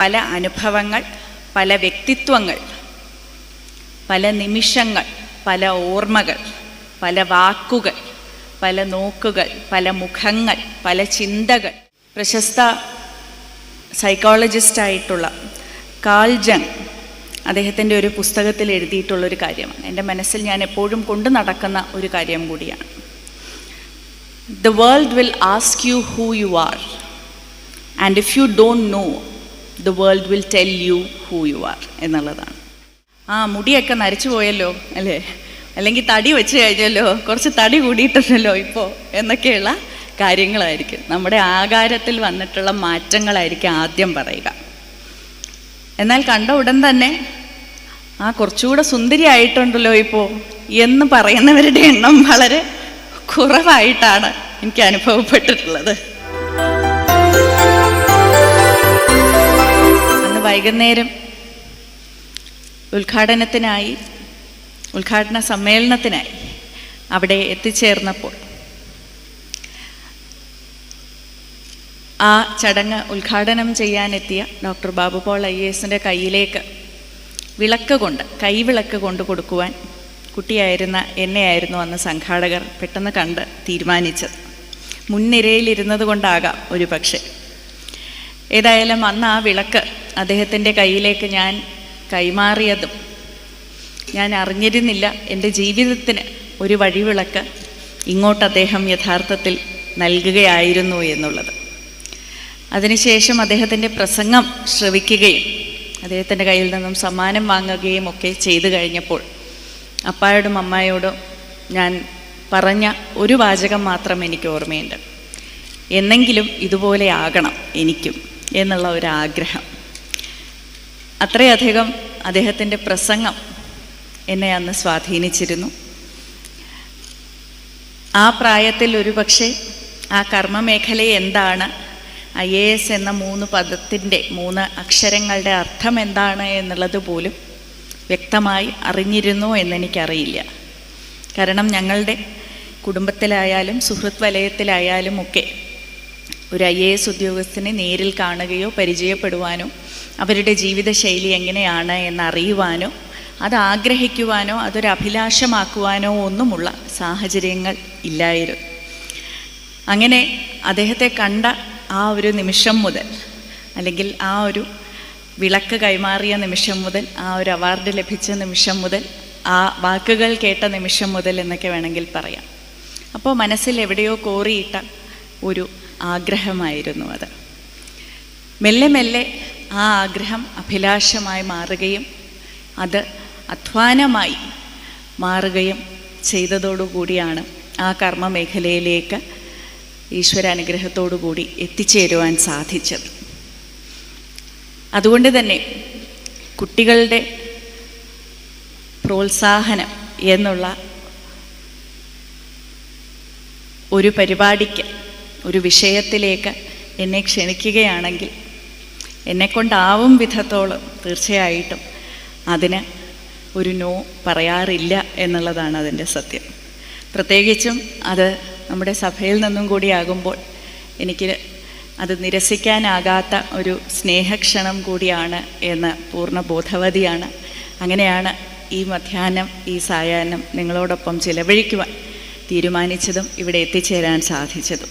പല അനുഭവങ്ങൾ പല വ്യക്തിത്വങ്ങൾ പല നിമിഷങ്ങൾ പല ഓർമ്മകൾ പല വാക്കുകൾ പല നോക്കുകൾ പല മുഖങ്ങൾ പല ചിന്തകൾ. പ്രശസ്ത സൈക്കോളജിസ്റ്റായിട്ടുള്ള കാൾ അദ്ദേഹത്തിന്റെ ഒരു പുസ്തകത്തിൽ എഴുതിയിട്ടുള്ളൊരു കാര്യമാണ്. എന്റെ മനസ്സിൽ ഞാൻ എപ്പോഴും കൊണ്ടു നടക്കുന്ന ഒരു കാര്യം കൂടിയാണ്. The world will ask you who you are and if you don't know the world will tell you who you are എന്നുള്ളതാണ്. ആ മുടിയൊക്കെ നരച്ചു പോയല്ലോ അല്ലേ? അല്ലെങ്കിൽ തടി വെച്ച് കഴിഞ്ഞല്ലോ കുറച്ച് തടി കൂടിയിട്ടുണ്ടല്ലോ ഇപ്പോൾ എന്നൊക്കെയുള്ള കാര്യങ്ങളായിരിക്കും. നമ്മുടെ ആകാരത്തിൽ വന്നിട്ടുള്ള മാറ്റങ്ങളായിരിക്കും ആദ്യം പറയുക. എന്നാൽ കണ്ട ഉടൻ തന്നെ ആ കുറച്ചുകൂടെ സുന്ദരി ആയിട്ടുണ്ടല്ലോ ഇപ്പോൾ എന്ന് പറയുന്നവരുടെ എണ്ണം വളരെ കുറവായിട്ടാണ് എനിക്ക് അനുഭവപ്പെട്ടിട്ടുള്ളത്. വൈകുന്നേരം ഉദ്ഘാടനത്തിനായി ഉദ്ഘാടന സമ്മേളനത്തിനായി അവിടെ എത്തിച്ചേർന്നപ്പോൾ ആ ചടങ്ങ് ഉദ്ഘാടനം ചെയ്യാനെത്തിയ ഡോക്ടർ ബാബു പോൾ ഐ എസിന്റെ കയ്യിലേക്ക് വിളക്ക് കൊണ്ട് കൈവിളക്ക് കൊണ്ട് കൊടുക്കുവാൻ കുട്ടിയായിരുന്ന എന്നെയായിരുന്നു അന്ന് സംഘാടകർ പെട്ടെന്ന് കണ്ട് തീരുമാനിച്ചത്. മുൻനിരയിലിരുന്നത് കൊണ്ടാകാം ഒരു പക്ഷേ ഏതായാലും അന്ന് ആ വിളക്ക് അദ്ദേഹത്തിന്റെ കയ്യിലേക്ക് ഞാൻ കൈമാറിയതും ഞാൻ അറിഞ്ഞിരുന്നില്ല എന്റെ ജീവിതത്തിന് ഒരു വഴിവിളക്ക് ഇങ്ങോട്ട് അദ്ദേഹം യഥാർത്ഥത്തിൽ നൽകുകയായിരുന്നു എന്നുള്ളത്. അതിനുശേഷം അദ്ദേഹത്തിന്റെ പ്രസംഗം ശ്രവിക്കുകയും അദ്ദേഹത്തിന്റെ കയ്യിൽ നിന്നും സമ്മാനം വാങ്ങുകയും ഒക്കെ ചെയ്തു കഴിഞ്ഞപ്പോൾ അപ്പായോടും അമ്മായോടും ഞാൻ പറഞ്ഞ ഒരു വാചകം മാത്രം എനിക്ക് ഓർമ്മയുണ്ട്. എന്നെങ്കിലും ഇതുപോലെ ആകണം എനിക്കും എന്നുള്ള ഒരു ആഗ്രഹം അത്രയധികം അദ്ദേഹത്തിന്റെ പ്രസംഗം എന്നെ അന്ന് സ്വാധീനിച്ചിരുന്നു. ആ പ്രായത്തിൽ ഒരു പക്ഷേ ആ കർമ്മമേഖല എന്താണ് ഐ എ എസ് എന്ന മൂന്ന് പദത്തിന്റെ മൂന്ന് അക്ഷരങ്ങളുടെ അർത്ഥം എന്താണ് എന്നുള്ളത് പോലും വ്യക്തമായി അറിഞ്ഞിരുന്നു എന്നെനിക്കറിയില്ല. കാരണം ഞങ്ങളുടെ കുടുംബത്തിലായാലും സുഹൃത്ത് വലയത്തിലായാലും ഒക്കെ ഒരു ഐ എ എസ് ഉദ്യോഗസ്ഥനെ നേരിൽ കാണുകയോ പരിചയപ്പെടുവാനോ അവരുടെ ജീവിതശൈലി എങ്ങനെയാണ് എന്നറിയുവാനോ അത് ആഗ്രഹിക്കുവാനോ അതൊരു അഭിലാഷമാക്കുവാനോ ഒന്നുമുള്ള സാഹചര്യങ്ങൾ ഇല്ലായിരുന്നു. അങ്ങനെ അദ്ദേഹത്തെ കണ്ട ആ ഒരു നിമിഷം മുതൽ അല്ലെങ്കിൽ ആ ഒരു വിളക്ക് കൈമാറിയ നിമിഷം മുതൽ ആ ഒരു അവാർഡ് ലഭിച്ച നിമിഷം മുതൽ ആ വാക്കുകൾ കേട്ട നിമിഷം മുതൽ എന്നൊക്കെ വേണമെങ്കിൽ പറയാം. അപ്പോൾ മനസ്സിൽ എവിടെയോ കോറിയിട്ട ഒരു ആഗ്രഹമായിരുന്നു അത്. മെല്ലെ മെല്ലെ ആ ആഗ്രഹം അഭിലാഷമായി മാറുകയും അത് അധ്വാനമായി മാറുകയും ചെയ്തതോടുകൂടിയാണ് ആ കർമ്മ മേഖലയിലേക്ക് ഈശ്വരാനുഗ്രഹത്തോടുകൂടി എത്തിച്ചേരുവാൻ സാധിച്ചത്. അതുകൊണ്ട് തന്നെ കുട്ടികളുടെ പ്രോത്സാഹനം എന്നുള്ള ഒരു പരിപാടിക്ക് ഒരു വിഷയത്തിലേക്ക് എന്നെ ക്ഷണിക്കുകയാണെങ്കിൽ എന്നെക്കൊണ്ടാവും വിധത്തോളം തീർച്ചയായിട്ടും. അതിന് ഒരു നോ പറയാറില്ല എന്നുള്ളതാണ് അതിന്റെ സത്യം. പ്രത്യേകിച്ചും അത് നമ്മുടെ സഭയിൽ നിന്നും കൂടിയാകുമ്പോൾ എനിക്ക് അത് നിരസിക്കാനാകാത്ത ഒരു സ്നേഹക്ഷണം കൂടിയാണ് എന്ന് പൂർണ ബോധവതിയാണ്. അങ്ങനെയാണ് ഈ മധ്യാഹ്നം ഈ സായാഹ്നം നിങ്ങളോടൊപ്പം ചിലവഴിക്കുവാൻ തീരുമാനിച്ചതും ഇവിടെ എത്തിച്ചേരാൻ സാധിച്ചതും.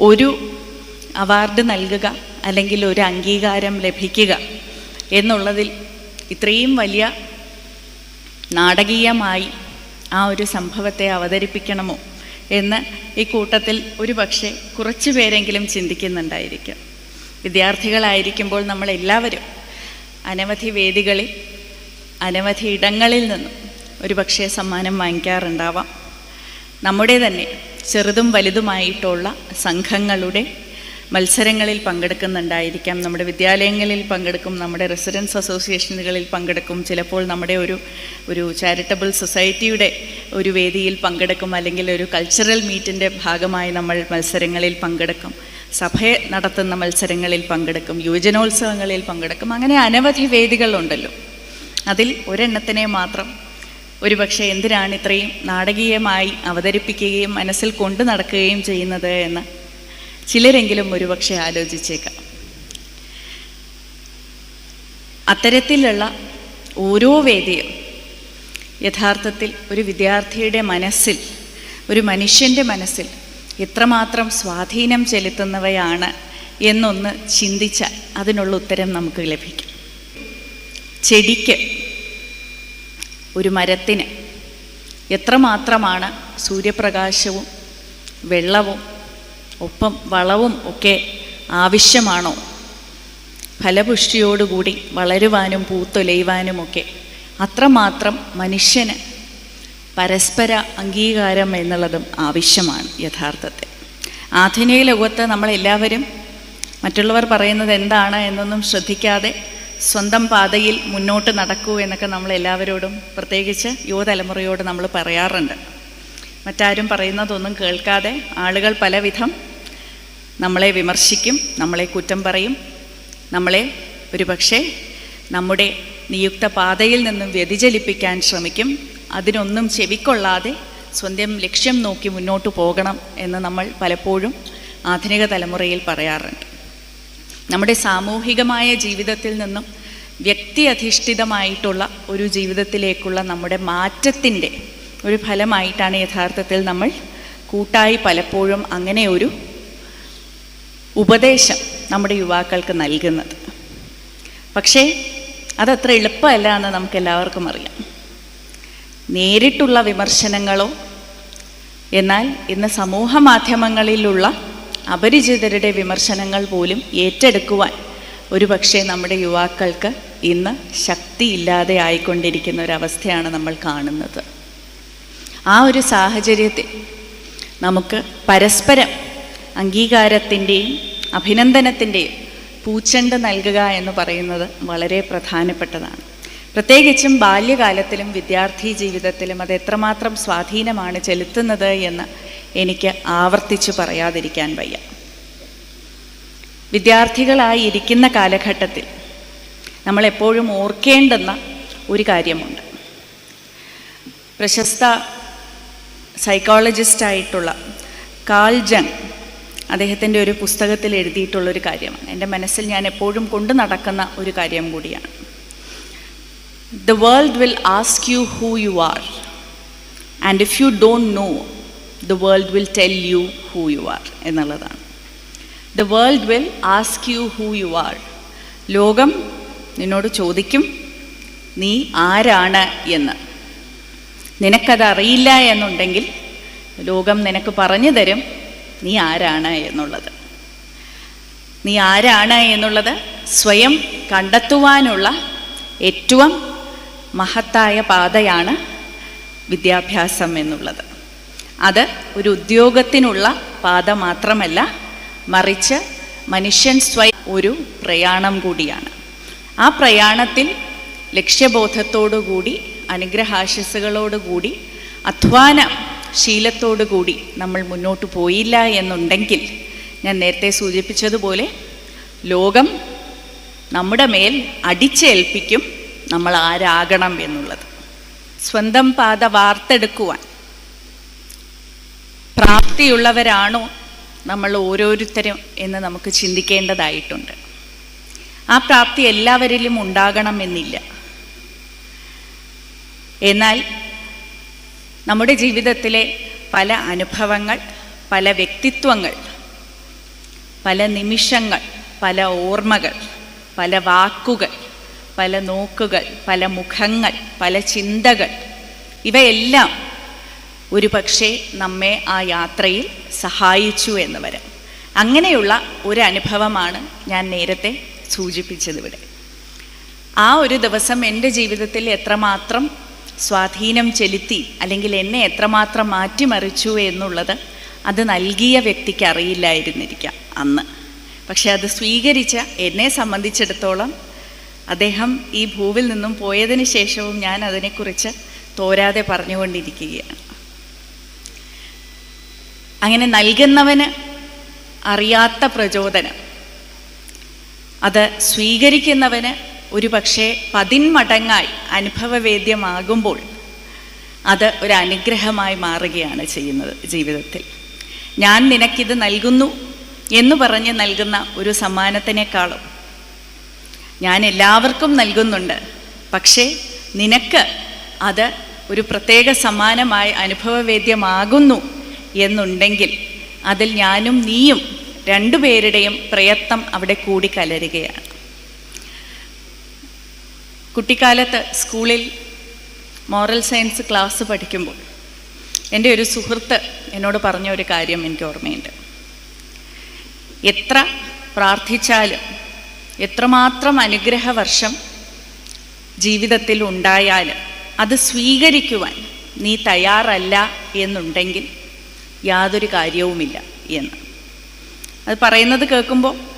ഒരു അവാർഡ് നൽകുക അല്ലെങ്കിൽ ഒരു അംഗീകാരം ലഭിക്കുക എന്നുള്ളതിൽ ഇത്രയും വലിയ നാടകീയമായി ആ ഒരു സംഭവത്തെ അവതരിപ്പിക്കണമോ എന്ന് ഈ കൂട്ടത്തിൽ ഒരു പക്ഷേ കുറച്ചു പേരെങ്കിലും ചിന്തിക്കുന്നുണ്ടായിരിക്കും. വിദ്യാർത്ഥികളായിരിക്കുമ്പോൾ നമ്മളെല്ലാവരും അനവധി വേദികളിൽ അനവധി ഇടങ്ങളിൽ നിന്നും ഒരു പക്ഷേ സമ്മാനം വാങ്ങിക്കാറുണ്ടാവാം. നമ്മുടെ തന്നെ ചെറുതും വലുതുമായിട്ടുള്ള സംഘങ്ങളുടെ മത്സരങ്ങളിൽ പങ്കെടുക്കുന്നുണ്ടായിരിക്കാം. നമ്മുടെ വിദ്യാലയങ്ങളിൽ പങ്കെടുക്കും നമ്മുടെ റെസിഡൻസ് അസോസിയേഷനുകളിൽ പങ്കെടുക്കും. ചിലപ്പോൾ നമ്മുടെ ഒരു ഒരു ചാരിറ്റബിൾ സൊസൈറ്റിയുടെ ഒരു വേദിയിൽ പങ്കെടുക്കും. അല്ലെങ്കിൽ ഒരു കൾച്ചറൽ മീറ്റിന്റെ ഭാഗമായി നമ്മൾ മത്സരങ്ങളിൽ പങ്കെടുക്കും. സഭ നടത്തുന്ന മത്സരങ്ങളിൽ പങ്കെടുക്കും. യുവജനോത്സവങ്ങളിൽ പങ്കെടുക്കും. അങ്ങനെ അനവധി വേദികളുണ്ടല്ലോ. അതിൽ ഒരെണ്ണത്തിനെ മാത്രം ഒരുപക്ഷെ എന്തിനാണ് ഇത്രയും നാടകീയമായി അവതരിപ്പിക്കുകയും മനസ്സിൽ കൊണ്ടു നടക്കുകയും ചെയ്യുന്നത് എന്ന് ചിലരെങ്കിലും ഒരുപക്ഷെ ആലോചിച്ചേക്കാം. അത്തരത്തിലുള്ള ഓരോ വേദിയും യഥാർത്ഥത്തിൽ ഒരു വിദ്യാർത്ഥിയുടെ മനസ്സിൽ ഒരു മനുഷ്യന്റെ മനസ്സിൽ എത്രമാത്രം സ്വാധീനം ചെലുത്തുന്നവയാണ് എന്നൊന്ന് ചിന്തിച്ചാൽ അതിനുള്ള ഉത്തരം നമുക്ക് ലഭിക്കും. ചെടിക്ക് ഒരു മരത്തിന് എത്രമാത്രമാണ് സൂര്യപ്രകാശവും വെള്ളവും ഒപ്പം വളവും ഒക്കെ ആവശ്യമാണോ? ഫലപുഷ്ടിയോടുകൂടി വളരുവാനും പൂത്തൊലയുവാനുമൊക്കെ അത്രമാത്രം മനുഷ്യന് പരസ്പര അംഗീകാരം എന്നുള്ളതും ആവശ്യമാണ് യഥാർത്ഥത്തിൽ. ആധുനിക ലോകത്ത് നമ്മളെല്ലാവരും മറ്റുള്ളവർ പറയുന്നത് എന്താണ് എന്നൊന്നും ശ്രദ്ധിക്കാതെ സ്വന്തം പാതയിൽ മുന്നോട്ട് നടക്കൂ എന്നൊക്കെ നമ്മൾ എല്ലാവരോടും പ്രത്യേകിച്ച് യുവതലമുറയോട് നമ്മൾ പറയാറുണ്ട്. മറ്റാരും പറയുന്നതൊന്നും കേൾക്കാതെ ആളുകൾ പലവിധം നമ്മളെ വിമർശിക്കും നമ്മളെ കുറ്റം പറയും. നമ്മളെ ഒരുപക്ഷെ നമ്മുടെ നിയുക്ത പാതയിൽ നിന്നും വ്യതിചലിപ്പിക്കാൻ ശ്രമിക്കും. അതിനൊന്നും ചെവിക്കൊള്ളാതെ സ്വന്തം ലക്ഷ്യം നോക്കി മുന്നോട്ട് പോകണം എന്ന് നമ്മൾ പലപ്പോഴും ആധുനിക തലമുറയിൽ പറയാറുണ്ട്. നമ്മുടെ സാമൂഹികമായ ജീവിതത്തിൽ നിന്നും വ്യക്തി അധിഷ്ഠിതമായിട്ടുള്ള ഒരു ജീവിതത്തിലേക്കുള്ള നമ്മുടെ മാറ്റത്തിന്റെ ഒരു ഫലമായിട്ടാണ് യഥാർത്ഥത്തിൽ നമ്മൾ കൂട്ടായി പലപ്പോഴും അങ്ങനെ ഒരു ഉപദേശം നമ്മുടെ യുവാക്കൾക്ക് നൽകുന്നത്. പക്ഷേ അതത്ര എളുപ്പമല്ല എന്ന് നമുക്ക് എല്ലാവർക്കും അറിയാം. നേരിട്ടുള്ള വിമർശനങ്ങളോ എന്നാൽ ഇന്ന് സമൂഹ മാധ്യമങ്ങളിലുള്ള അപരിചിതരുടെ വിമർശനങ്ങൾ പോലും ഏറ്റെടുക്കുവാൻ ഒരു പക്ഷേ നമ്മുടെ യുവാക്കൾക്ക് ഇന്ന് ശക്തിയില്ലാതെ ആയിക്കൊണ്ടിരിക്കുന്ന ഒരവസ്ഥയാണ് നമ്മൾ കാണുന്നത്. ആ ഒരു സാഹചര്യത്തിൽ നമുക്ക് പരസ്പരം അംഗീകാരത്തിന്റെയും അഭിനന്ദനത്തിന്റെയും പൂച്ചെണ്ട് നൽകുക എന്ന് പറയുന്നത് വളരെ പ്രധാനപ്പെട്ടതാണ്. പ്രത്യേകിച്ചും ബാല്യകാലത്തിലും വിദ്യാർത്ഥി ജീവിതത്തിലും അത് എത്രമാത്രം സ്വാധീനമാണ് ചെലുത്തുന്നത് എന്ന് എനിക്ക് ആവർത്തിച്ച് പറയാതിരിക്കാൻ വയ്യ. വിദ്യാർത്ഥികളായി ഇരിക്കുന്ന കാലഘട്ടത്തിൽ നമ്മളെപ്പോഴും ഓർക്കേണ്ടുന്ന ഒരു കാര്യമുണ്ട്. പ്രശസ്ത സൈക്കോളജിസ്റ്റായിട്ടുള്ള കാൾ ജങ് അദ്ദേഹത്തിന്റെ ഒരു പുസ്തകത്തിൽ എഴുതിയിട്ടുള്ളൊരു കാര്യമാണ്. എന്റെ മനസ്സിൽ ഞാൻ എപ്പോഴും കൊണ്ടു നടക്കുന്ന ഒരു കാര്യം കൂടിയാണ്. The world will ask you who you are and if you don't know the world will tell you who you are എന്നുള്ളതാണ്. The world will ask you who you are ലോകം നിന്നോട് ചോദിക്കും നീ ആരാണ് എന്ന്? നിനക്കത് അറിയില്ല എന്നുണ്ടെങ്കിൽ ലോകം നിനക്ക് പറഞ്ഞു തരും നീ ആരാണ് എന്നുള്ളത്? നീ ആരാണ് എന്നുള്ളത് സ്വയം കണ്ടെത്തുവാനുള്ള ഏറ്റവും മഹത്തായ പാതയാണ് വിദ്യാഭ്യാസം എന്നുള്ളത്. അത് ഒരു ഉദ്യോഗത്തിനുള്ള പാത മാത്രമല്ല മറിച്ച് മനുഷ്യൻ സ്വയം ഒരു പ്രയാണം കൂടിയാണ്. ആ പ്രയാണത്തിൽ ലക്ഷ്യബോധത്തോടുകൂടി അനുഗ്രഹാശസ്സുകളോടുകൂടി അധ്വാന ശീലത്തോടുകൂടി നമ്മൾ മുന്നോട്ട് പോയില്ല എന്നുണ്ടെങ്കിൽ ഞാൻ നേരത്തെ സൂചിപ്പിച്ചതുപോലെ ലോകം നമ്മുടെ മേൽ അടിച്ചേൽപ്പിക്കും നമ്മൾ ആരാകണം എന്നുള്ളത്. സ്വന്തം പാത വാർത്തെടുക്കുവാൻ പ്രാപ്തിയുള്ളവരാണോ നമ്മൾ ഓരോരുത്തരും എന്ന് നമുക്ക് ചിന്തിക്കേണ്ടതായിട്ടുണ്ട്. ആ പ്രാപ്തി എല്ലാവരിലും ഉണ്ടാകണമെന്നില്ല എന്നാൽ നമ്മുടെ ജീവിതത്തിലെ പല അനുഭവങ്ങൾ പല വ്യക്തിത്വങ്ങൾ പല നിമിഷങ്ങൾ പല ഓർമ്മകൾ പല വാക്കുകൾ പല നോക്കുകൾ പല മുഖങ്ങൾ പല ചിന്തകൾ ഇവയെല്ലാം ഒരു പക്ഷേ നമ്മെ ആ യാത്രയിൽ സഹായിച്ചു എന്ന് വരാം. അങ്ങനെയുള്ള ഒരു അനുഭവമാണ് ഞാൻ നേരത്തെ സൂചിപ്പിച്ചത് ഇവിടെ ആ ഒരു ദിവസം എന്റെ ജീവിതത്തിൽ എത്രമാത്രം സ്വാധീനം ചെലുത്തി അല്ലെങ്കിൽ എന്നെ എത്രമാത്രം മാറ്റിമറിച്ചു എന്നുള്ളത് അത് നൽകിയ വ്യക്തിക്ക് അറിയില്ലായിരുന്നിരിക്കാം അന്ന്. പക്ഷെ അത് സ്വീകരിച്ച എന്നെ സംബന്ധിച്ചിടത്തോളം അദ്ദേഹം ഈ ഭൂവിൽ നിന്നും പോയതിന് ശേഷവും ഞാൻ അതിനെക്കുറിച്ച് തോരാതെ പറഞ്ഞുകൊണ്ടിരിക്കുകയാണ്. അങ്ങനെ നൽകുന്നവന് അറിയാത്ത പ്രചോദനം. അത് സ്വീകരിക്കുന്നവന് ഒരു പക്ഷേ പതിന്മടങ്ങായി അനുഭവവേദ്യമാകുമ്പോൾ അത് ഒരു അനുഗ്രഹമായി മാറുകയാണ് ചെയ്യുന്നത് ജീവിതത്തിൽ. ഞാൻ നിനക്കിത് നൽകുന്നു എന്ന് പറഞ്ഞ് നൽകുന്ന ഒരു സമ്മാനത്തിനേക്കാളും ഞാൻ എല്ലാവർക്കും നൽകുന്നുണ്ട്. പക്ഷേ നിനക്ക് അത് ഒരു പ്രത്യേക സമ്മാനമായി അനുഭവവേദ്യമാകുന്നു എന്നുണ്ടെങ്കിൽ അതിൽ ഞാനും നീയും രണ്ടുപേരുടെയും പ്രയത്നം അവിടെ കൂടിക്കലരുകയാണ് കുട്ടിക്കാലത്ത് സ്കൂളിൽ മോറൽ സയൻസ് ക്ലാസ് പഠിക്കുമ്പോൾ എന്റെ ഒരു സുഹൃത്ത് എന്നോട് പറഞ്ഞ ഒരു കാര്യം എനിക്ക് ഓർമ്മയുണ്ട്. എത്ര പ്രാർത്ഥിച്ചാലും എത്രമാത്രം അനുഗ്രഹവർഷം ജീവിതത്തിൽ ഉണ്ടായാലും അത് സ്വീകരിക്കുവാൻ നീ തയ്യാറല്ല എന്നുണ്ടെങ്കിൽ യാതൊരു കാര്യവുമില്ല എന്ന്. അത് പറയുന്നത് കേൾക്കുമ്പോൾ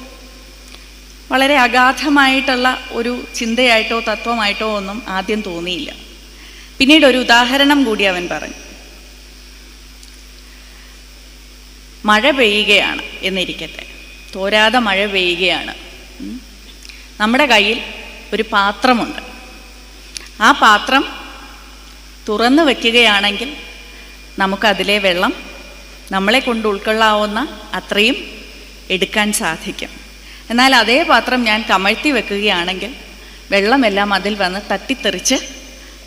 വളരെ അഗാധമായിട്ടുള്ള ഒരു ചിന്തയായിട്ടോ തത്വമായിട്ടോ ഒന്നും ആദ്യം തോന്നിയില്ല. പിന്നീട് ഒരു ഉദാഹരണം കൂടി അവൻ പറഞ്ഞു. മഴ പെയ്യുകയാണ് എന്നിരിക്കട്ടെ. തോരാതെ മഴ പെയ്യുകയാണ്. നമ്മുടെ കയ്യിൽ ഒരു പാത്രമുണ്ട്. ആ പാത്രം തുറന്നു വയ്ക്കുകയാണെങ്കിൽ നമുക്കതിലെ വെള്ളം നമ്മളെ കൊണ്ട് ഉൾക്കൊള്ളാവുന്ന അത്രയും എടുക്കാൻ സാധിക്കും. എന്നാൽ അതേ പാത്രം ഞാൻ കമഴ്ത്തി വെക്കുകയാണെങ്കിൽ വെള്ളമെല്ലാം അതിൽ വന്ന് തട്ടിത്തെറിച്ച്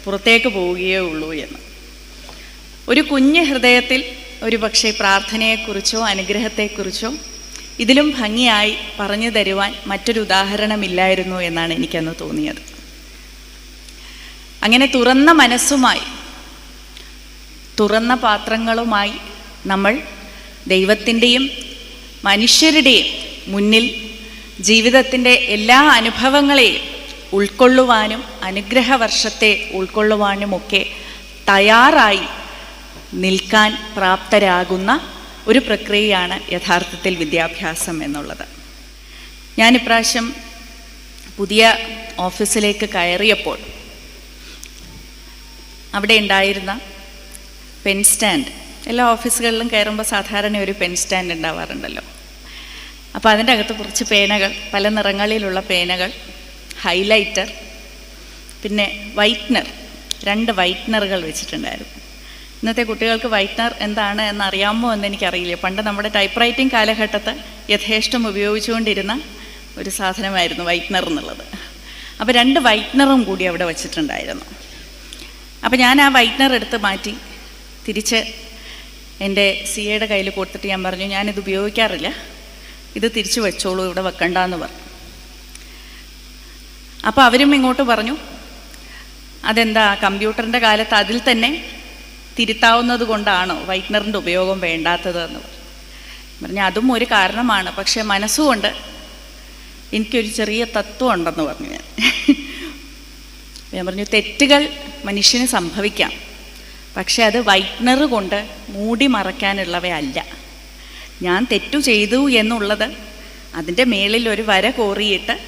പുറത്തേക്ക് പോവുകയേ ഉള്ളൂ എന്ന്. ഒരു കുഞ്ഞ് ഹൃദയത്തിൽ ഒരു പക്ഷേ പ്രാർത്ഥനയെക്കുറിച്ചോ അനുഗ്രഹത്തെക്കുറിച്ചോ ഇതിലും ഭംഗിയായി പറഞ്ഞു തരുവാൻ മറ്റൊരു ഉദാഹരണമില്ലായിരുന്നു എന്നാണ് എനിക്കന്ന് തോന്നിയത്. അങ്ങനെ തുറന്ന മനസ്സുമായി തുറന്ന പാത്രങ്ങളുമായി നമ്മൾ ദൈവത്തിന്റെയും മനുഷ്യരുടെയും മുന്നിൽ ജീവിതത്തിന്റെ എല്ലാ അനുഭവങ്ങളെയും ഉൾക്കൊള്ളുവാനും അനുഗ്രഹ വർഷത്തെ ഉൾക്കൊള്ളുവാനുമൊക്കെ തയ്യാറായി നിൽക്കാൻ പ്രാപ്തരാകുന്ന ഒരു പ്രക്രിയയാണ് യഥാർത്ഥത്തിൽ വിദ്യാഭ്യാസം എന്നുള്ളത്. ഞാൻ ഇപ്രാവശ്യം പുതിയ ഓഫീസിലേക്ക് കയറിയപ്പോൾ അവിടെ ഉണ്ടായിരുന്ന പെൻ സ്റ്റാൻഡ് എല്ലാ ഓഫീസുകളിലും കയറുമ്പോൾ സാധാരണ ഒരു പെൻ സ്റ്റാൻഡ് ഉണ്ടാവാറുണ്ടല്ലോ. അപ്പോൾ അതിന്റെ അകത്ത് കുറച്ച് പേനകൾ പല നിറങ്ങളിലുള്ള പേനകൾ ഹൈലൈറ്റർ പിന്നെ വൈറ്റ്നർ രണ്ട് വൈറ്റ്നറുകൾ വെച്ചിട്ടുണ്ടായിരുന്നു. ഇന്നത്തെ കുട്ടികൾക്ക് വൈറ്റ്നർ എന്താണ് എന്നറിയാമോ എന്ന് എനിക്കറിയില്ല പണ്ട് നമ്മുടെ ടൈപ്പ് റൈറ്റിംഗ് കാലഘട്ടത്ത് യഥേഷ്ടം ഉപയോഗിച്ചുകൊണ്ടിരുന്ന ഒരു സാധനമായിരുന്നു വൈറ്റ്നർ എന്നുള്ളത്. അപ്പോൾ രണ്ട് വൈറ്റ്നറും കൂടി അവിടെ വച്ചിട്ടുണ്ടായിരുന്നു. അപ്പോൾ ഞാൻ ആ വൈറ്റ്നർ എടുത്ത് മാറ്റി തിരിച്ച് എന്റെ സി എയുടെ കയ്യിൽ കൊടുത്തിട്ട് ഞാൻ പറഞ്ഞു ഞാനിത് ഉപയോഗിക്കാറില്ല. ഇത് തിരിച്ചു വെച്ചോളൂ ഇവിടെ വെക്കണ്ട എന്ന് പറഞ്ഞു. അപ്പോൾ അവരും ഇങ്ങോട്ട് പറഞ്ഞു അതെന്താ കമ്പ്യൂട്ടറിന്റെ കാലത്ത് അതിൽ തന്നെ തിരുത്താവുന്നത് കൊണ്ടാണോ വൈറ്റ്നറിന്റെ ഉപയോഗം വേണ്ടാത്തത്? എന്ന് പറഞ്ഞു അതും ഒരു കാരണമാണ് പക്ഷേ മനസ്സുകൊണ്ട് എനിക്കൊരു ചെറിയ തത്വം ഉണ്ടെന്ന് പറഞ്ഞു ഞാൻ. ഞാൻ പറഞ്ഞു തെറ്റുകൾ മനുഷ്യന് സംഭവിക്കാം പക്ഷെ അത് വൈറ്റ്നർ കൊണ്ട് മൂടി മറയ്ക്കാനുള്ളവയല്ല. ഞാൻ തെറ്റു ചെയ്തു എന്നുള്ളത്. അതിന്റെ മേളിൽ ഒരു വര കോറിയിട്ട്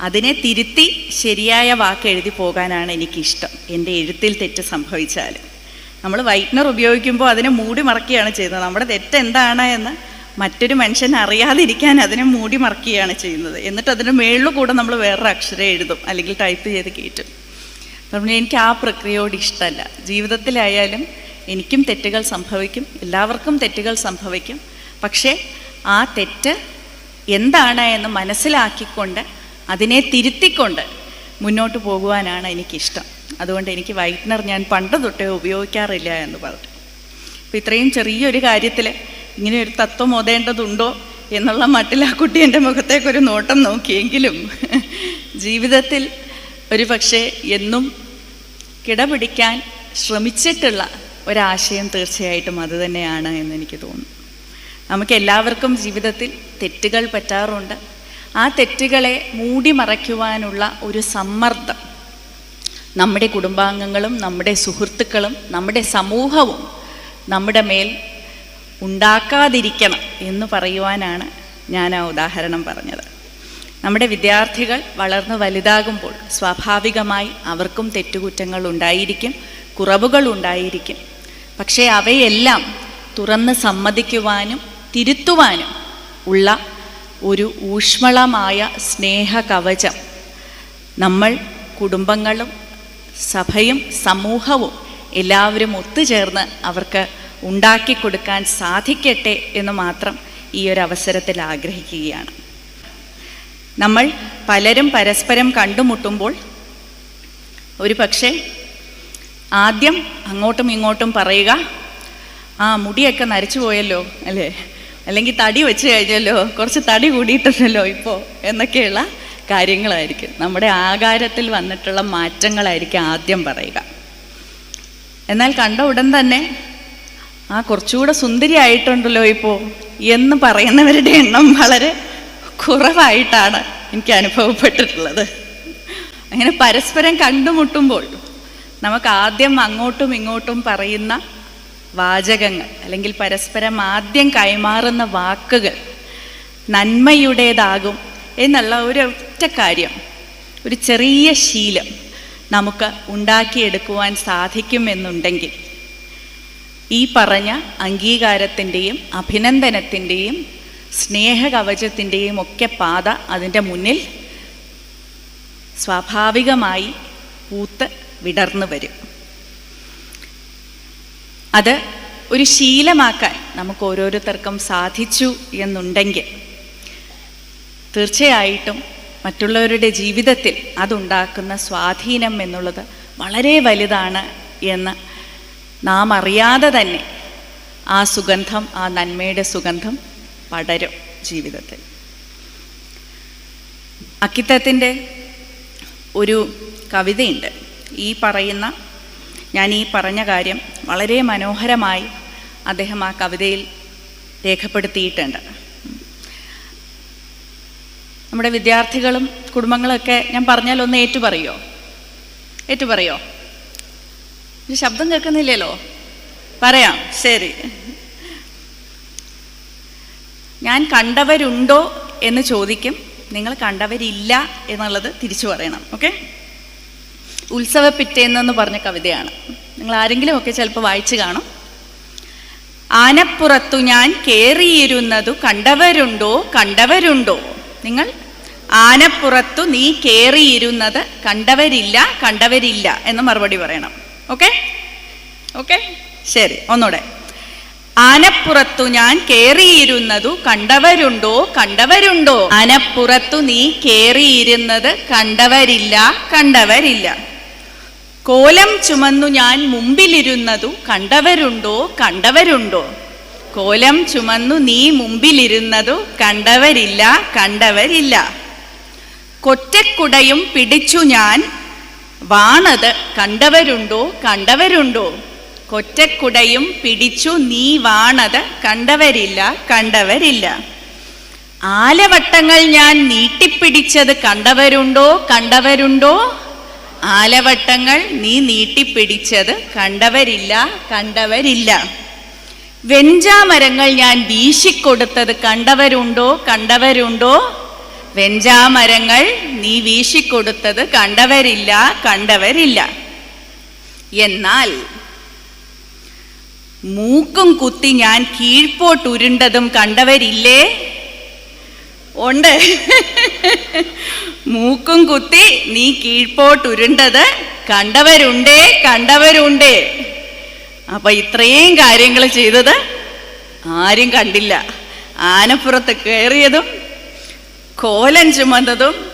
അതിനെ തിരുത്തി ശരിയായ വാക്ക് എഴുതി പോകാനാണ് എനിക്കിഷ്ടം. എന്റെ എഴുത്തിൽ തെറ്റ് സംഭവിച്ചാൽ നമ്മൾ വൈറ്റ്നർ ഉപയോഗിക്കുമ്പോൾ അതിനെ മൂടി മറക്കുകയാണ് ചെയ്യുന്നത്. നമ്മുടെ തെറ്റ് എന്താണ് എന്ന് മറ്റൊരു മനുഷ്യൻ അറിയാതിരിക്കാൻ അതിനെ മൂടി മറക്കുകയാണ് ചെയ്യുന്നത്. എന്നിട്ട് അതിന്റെ മേളിൽ കൂടെ നമ്മൾ വേറൊരു അക്ഷരം എഴുതും അല്ലെങ്കിൽ ടൈപ്പ് ചെയ്ത് കയറ്റും. അതുകൊണ്ട് എനിക്ക് ആ പ്രക്രിയയോട് ഇഷ്ടമല്ല. ജീവിതത്തിലായാലും എനിക്കും തെറ്റുകൾ സംഭവിക്കും. എല്ലാവർക്കും തെറ്റുകൾ സംഭവിക്കും. പക്ഷേ ആ തെറ്റ് എന്താണ് എന്ന് മനസ്സിലാക്കിക്കൊണ്ട് അതിനെ തിരുത്തിക്കൊണ്ട് മുന്നോട്ട് പോകുവാനാണ് എനിക്കിഷ്ടം. അതുകൊണ്ട് എനിക്ക് വൈറ്റ്നർ ഞാൻ പണ്ട് തൊട്ടേ ഉപയോഗിക്കാറില്ല എന്ന് പറഞ്ഞു. അപ്പം ഇത്രയും ചെറിയൊരു കാര്യത്തിൽ ഇങ്ങനെ ഒരു തത്വം ഓതേണ്ടതുണ്ടോ എന്നുള്ള മട്ടിൽ ആ കുട്ടി എന്റെ മുഖത്തേക്കൊരു നോട്ടം നോക്കിയെങ്കിലും ജീവിതത്തിൽ ഒരു പക്ഷേ എന്നും കിടപിടിക്കാൻ ശ്രമിച്ചിട്ടുള്ള ഒരാശയം തീർച്ചയായിട്ടും അത് അതുതന്നെയാണ് എന്നെനിക്ക് തോന്നുന്നു. നമുക്ക് എല്ലാവർക്കും ജീവിതത്തിൽ തെറ്റുകൾ പറ്റാറുണ്ട്. ആ തെറ്റുകളെ മൂടി മറയ്ക്കുവാനുള്ള ഒരു സമ്മർദ്ദം നമ്മുടെ കുടുംബാംഗങ്ങളും നമ്മുടെ സുഹൃത്തുക്കളും നമ്മുടെ സമൂഹവും നമ്മുടെ മേൽ ഉണ്ടാക്കാതിരിക്കണം എന്ന് പറയുവാനാണ് ഞാൻ ആ ഉദാഹരണം പറഞ്ഞത്. നമ്മുടെ വിദ്യാർത്ഥികൾ വളർന്ന് വലുതാകുമ്പോൾ സ്വാഭാവികമായി അവർക്കും തെറ്റുകുറ്റങ്ങൾ ഉണ്ടായിരിക്കും കുറവുകൾ ഉണ്ടായിരിക്കും. പക്ഷേ അവയെല്ലാം തുറന്ന് സമ്മതിക്കുവാനും തിരുത്തുവാനും ഉള്ള ഒരു ഊഷ്മളമായ സ്നേഹ കവചം നമ്മൾ കുടുംബങ്ങളും സഭയും സമൂഹവും എല്ലാവരും ഒത്തുചേർന്ന് അവർക്ക് ഉണ്ടാക്കി കൊടുക്കാൻ സാധിക്കട്ടെ എന്ന് മാത്രം ഈ ഒരു അവസരത്തിൽ ആഗ്രഹിക്കുകയാണ്. നമ്മൾ പലരും പരസ്പരം കണ്ടുമുട്ടുമ്പോൾ ഒരു പക്ഷേ ആദ്യം അങ്ങോട്ടും ഇങ്ങോട്ടും പറയുക ആ മുടിയൊക്കെ നരച്ചു പോയല്ലോ അല്ലേ? അല്ലെങ്കിൽ തടി വെച്ച് കഴിഞ്ഞല്ലോ കുറച്ച് തടി കൂടിയിട്ടുണ്ടല്ലോ ഇപ്പോൾ എന്നൊക്കെയുള്ള കാര്യങ്ങളായിരിക്കും. നമ്മുടെ ആകാരത്തിൽ വന്നിട്ടുള്ള മാറ്റങ്ങളായിരിക്കും ആദ്യം പറയുക. എന്നാൽ കണ്ട ഉടൻ തന്നെ ആ കുറച്ചുകൂടെ സുന്ദരി ആയിട്ടുണ്ടല്ലോ ഇപ്പോൾ എന്ന് പറയുന്നവരുടെ എണ്ണം വളരെ കുറവായിട്ടാണ് എനിക്ക് അനുഭവപ്പെട്ടിട്ടുള്ളത്. അങ്ങനെ പരസ്പരം കണ്ടുമുട്ടുമ്പോൾ നമുക്ക് ആദ്യം അങ്ങോട്ടും ഇങ്ങോട്ടും പറയുന്ന വാചകങ്ങൾ അല്ലെങ്കിൽ പരസ്പരം ആദ്യം കൈമാറുന്ന വാക്കുകൾ നന്മയുടേതാകും എന്നുള്ള ഒരു ഒറ്റ കാര്യം ഒരു ചെറിയ ശീലം നമുക്ക് ഉണ്ടാക്കിയെടുക്കുവാൻ സാധിക്കുമെന്നുണ്ടെങ്കിൽ ഈ പറഞ്ഞ അംഗീകാരത്തിന്റെയും അഭിനന്ദനത്തിന്റെയും സ്നേഹകവചത്തിന്റെയും ഒക്കെ പാത അതിന്റെ മുന്നിൽ സ്വാഭാവികമായി പൂത്ത് വിടർന്നു വരും. അത് ഒരു ശീലമാക്കാൻ നമുക്ക് ഓരോരുത്തർക്കും സാധിച്ചു എന്നുണ്ടെങ്കിൽ തീർച്ചയായിട്ടും മറ്റുള്ളവരുടെ ജീവിതത്തിൽ അതുണ്ടാക്കുന്ന സ്വാധീനം എന്നുള്ളത് വളരെ വലുതാണ് എന്ന് നാം അറിയാതെ തന്നെ ആ സുഗന്ധം ആ നന്മയുടെ സുഗന്ധം പടരും ജീവിതത്തിൽ. അക്കിത്തത്തിന്റെ ഒരു കവിതയുണ്ട്. ഈ പറയുന്ന ഞാൻ ഈ പറഞ്ഞ കാര്യം വളരെ മനോഹരമായി അദ്ദേഹം ആ കവിതയിൽ രേഖപ്പെടുത്തിയിട്ടുണ്ട്. നമ്മുടെ വിദ്യാർത്ഥികളും കുടുംബങ്ങളൊക്കെ ഞാൻ പറഞ്ഞാൽ ഒന്ന് ഏറ്റുപറയോ? ഏറ്റുപറയോ? ശബ്ദം കേൾക്കുന്നില്ലല്ലോ? പറയാം ശരി. ഞാൻ കണ്ടവരുണ്ടോ എന്ന് ചോദിക്കും. നിങ്ങൾ കണ്ടവരില്ല എന്നുള്ളത് തിരിച്ചു പറയണം ഓക്കെ? ഉത്സവ പിറ്റേന്നെന്ന് പറഞ്ഞ കവിതയാണ്. നിങ്ങൾ ആരെങ്കിലും ഒക്കെ ചിലപ്പോൾ വായിച്ചു കാണും. ആനപ്പുറത്തു ഞാൻ കേറിയിരുന്നതു കണ്ടവരുണ്ടോ കണ്ടവരുണ്ടോ? നിങ്ങൾ ആനപ്പുറത്തു നീ കേറിയിരുന്നത് കണ്ടവരില്ല കണ്ടവരില്ല എന്ന് മറുപടി പറയണം. ഓക്കെ? ഓക്കെ? ശരി ഒന്നുകൂടെ ആനപ്പുറത്തു ഞാൻ കേറിയിരുന്നതു കണ്ടവരുണ്ടോ കണ്ടവരുണ്ടോ? ആനപ്പുറത്തു നീ കേറിയിരുന്നത് കണ്ടവരില്ല കണ്ടവരില്ല. കോലം ചുമന്നു ഞാൻ മുമ്പിലിരുന്നതു കണ്ടവരുണ്ടോ? കണ്ടവരുണ്ടോ? കോലം ചുമന്നു നീ മുമ്പിലിരുന്നതു കണ്ടവരില്ല കണ്ടവരില്ല. കൊറ്റക്കുടയും പിടിച്ചു ഞാൻ വാണത് കണ്ടവരുണ്ടോ? കണ്ടവരുണ്ടോ? കൊറ്റക്കുടയും പിടിച്ചു നീ വാണത് കണ്ടവരില്ല കണ്ടവരില്ല. ആലവട്ടങ്ങൾ ഞാൻ നീട്ടിപ്പിടിച്ചത് കണ്ടവരുണ്ടോ? കണ്ടവരുണ്ടോ? ആലവട്ടങ്ങൾ നീ നീട്ടിപ്പിടിച്ചത് കണ്ടവരില്ല കണ്ടവരില്ല. വെഞ്ചാമരങ്ങൾ ഞാൻ വീശിക്കൊടുത്തത് കണ്ടവരുണ്ടോ കണ്ടവരുണ്ടോ? വെഞ്ചാമരങ്ങൾ നീ വീശിക്കൊടുത്തത് കണ്ടവരില്ല കണ്ടവരില്ല. എന്നാൽ മൂക്കും കുത്തി ഞാൻ കീഴ്പോട്ടുരുണ്ടതും കണ്ടവരില്ലേ? ഉണ്ട്. മൂക്കും കുത്തി നീ കീഴ്പോട്ടുരുണ്ടത് കണ്ടവരുണ്ടേ കണ്ടവരുണ്ടേ. അപ്പൊ ഇത്രയും കാര്യങ്ങൾ ചെയ്തത് ആരും കണ്ടില്ല. ആനപ്പുറത്ത് കയറിയതും കോലം ചുമന്നതും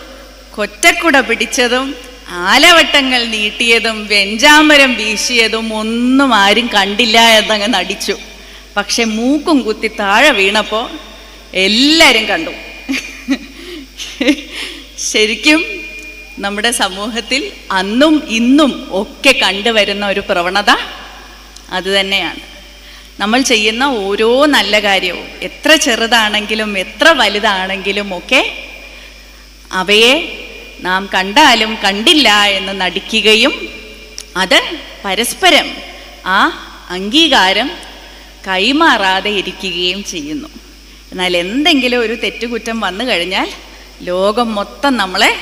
കൊറ്റക്കുട പിടിച്ചതും ആലവട്ടങ്ങൾ നീട്ടിയതും വെഞ്ചാമരം വീശിയതും ഒന്നും ആരും കണ്ടില്ല എന്നങ്ങ് നടിച്ചു. പക്ഷെ മൂക്കും കുത്തി താഴെ വീണപ്പോൾ എല്ലാരും കണ്ടു. ശരിക്കും നമ്മുടെ സമൂഹത്തിൽ അന്നും ഇന്നും ഒക്കെ കണ്ടുവരുന്ന ഒരു പ്രവണത അതുതന്നെയാണ് നമ്മൾ ചെയ്യുന്ന ഓരോ നല്ല കാര്യവും എത്ര ചെറുതാണെങ്കിലും എത്ര വലുതാണെങ്കിലും ഒക്കെ അവയെ നാം കണ്ടാലും കണ്ടില്ല എന്ന് നടിക്കുകയും അത് പരസ്പരം ആ അംഗീകാരം കൈമാറാതെ ഇരിക്കുകയും ചെയ്യുന്നു. എന്നാൽ എന്തെങ്കിലും ഒരു തെറ്റുകുറ്റം വന്നു കഴിഞ്ഞാൽ ലോകം മൊത്തം നമ്മളെ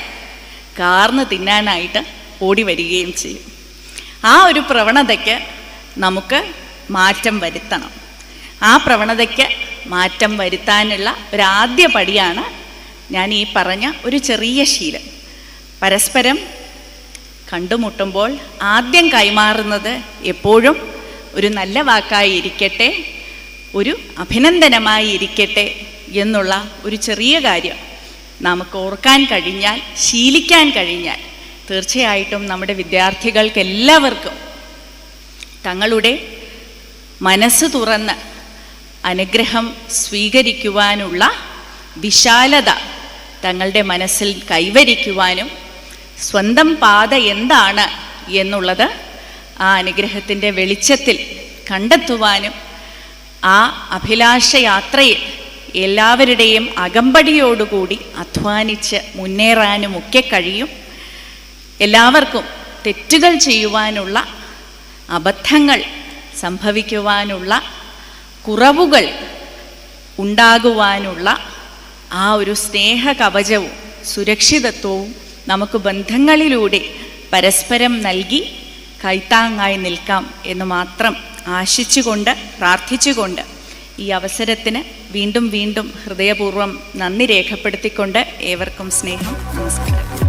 കാർന്ന് തിന്നാനായിട്ട് ഓടി വരികയും ചെയ്യും. ആ ഒരു പ്രവണതയ്ക്ക് നമുക്ക് മാറ്റം വരുത്തണം. ആ പ്രവണതയ്ക്ക് മാറ്റം വരുത്താനുള്ള ഒരാദ്യ പടിയാണ് ഞാൻ ഈ പറഞ്ഞ ഒരു ചെറിയ ശീലം. പരസ്പരം കണ്ടുമുട്ടുമ്പോൾ ആദ്യം കൈമാറുന്നത് എപ്പോഴും ഒരു നല്ല വാക്കായി ഇരിക്കട്ടെ ഒരു അഭിനന്ദനമായി ഇരിക്കട്ടെ എന്നുള്ള ഒരു ചെറിയ കാര്യം. നമുക്ക് ഓർക്കാൻ കഴിഞ്ഞാൽ ശീലിക്കാൻ കഴിഞ്ഞാൽ തീർച്ചയായിട്ടും നമ്മുടെ വിദ്യാർത്ഥികൾക്ക് എല്ലാവർക്കും തങ്ങളുടെ മനസ്സ് തുറന്ന് അനുഗ്രഹം സ്വീകരിക്കുവാനുള്ള വിശാലത തങ്ങളുടെ മനസ്സിൽ കൈവരിക്കുവാനും സ്വന്തം പാത എന്താണ് എന്നുള്ളത് ആ അനുഗ്രഹത്തിന്റെ വെളിച്ചത്തിൽ കണ്ടെത്തുവാനും ആ അഭിലാഷയാത്രയിൽ എല്ലാവരുടെയും അകമ്പടിയോടുകൂടി അധ്വാനിച്ച് മുന്നേറാനുമൊക്കെ കഴിയും. എല്ലാവർക്കും തെറ്റുകൾ ചെയ്യുവാനുള്ള അബദ്ധങ്ങൾ സംഭവിക്കുവാനുള്ള കുറവുകൾ ഉണ്ടാകുവാനുള്ള ആ ഒരു സ്നേഹ കവചവും സുരക്ഷിതത്വവും നമുക്ക് ബന്ധങ്ങളിലൂടെ പരസ്പരം നൽകി കൈത്താങ്ങായി നിൽക്കാം എന്ന് മാത്രം ആശിച്ചുകൊണ്ട് പ്രാർത്ഥിച്ചുകൊണ്ട് ഈ അവസരത്തിന് വീണ്ടും വീണ്ടും ഹൃദയപൂർവം നന്ദി രേഖപ്പെടുത്തിക്കൊണ്ട് ഏവർക്കും സ്നേഹം. നമസ്കാരം.